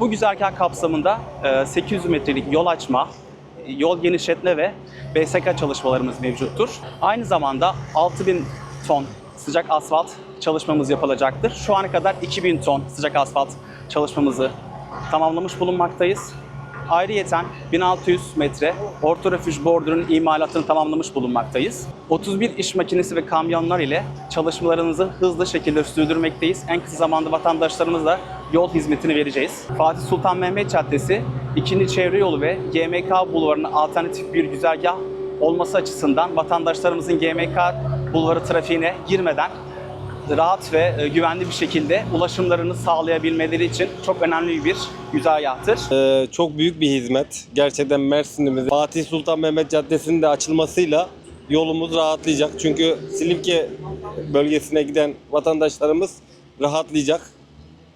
Bu güzergah kapsamında e, 800 metrelik yol açma, yol genişletme ve BSK çalışmalarımız mevcuttur. Aynı zamanda 6000 ton sıcak asfalt çalışmamız yapılacaktır. Şu ana kadar 2000 ton sıcak asfalt çalışmamızı tamamlamış bulunmaktayız. Ayrıyeten 1600 metre orta refüj bordürün imalatını tamamlamış bulunmaktayız. 31 iş makinesi ve kamyonlar ile çalışmalarımızı hızlı şekilde sürdürmekteyiz. En kısa zamanda vatandaşlarımıza yol hizmetini vereceğiz. Fatih Sultan Mehmet Caddesi, 2. Çevre Yolu ve GMK Bulvarı'na alternatif bir güzergah olması açısından vatandaşlarımızın GMK Bulvarı trafiğine girmeden rahat ve e, güvenli bir şekilde ulaşımlarını sağlayabilmeleri için çok önemli bir güzergahtır. Ee, çok büyük bir hizmet. Gerçekten Mersin'imiz Fatih Sultan Mehmet Caddesi'nin de açılmasıyla yolumuz rahatlayacak. Çünkü Silifke bölgesine giden vatandaşlarımız rahatlayacak.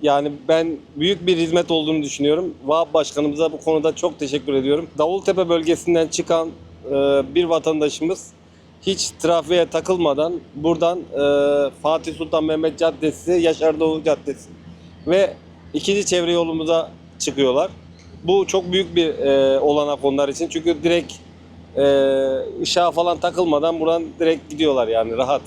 Yani ben büyük bir hizmet olduğunu düşünüyorum. Vahap Başkanımıza bu konuda çok teşekkür ediyorum. Davultepe bölgesinden çıkan e, bir vatandaşımız hiç trafiğe takılmadan buradan e, Fatih Sultan Mehmet Caddesi, Yaşar Doğu Caddesi ve ikinci çevre yolumuza çıkıyorlar. Bu çok büyük bir e, olanak onlar için. Çünkü direkt ışığa falan takılmadan buradan direkt gidiyorlar yani rahat.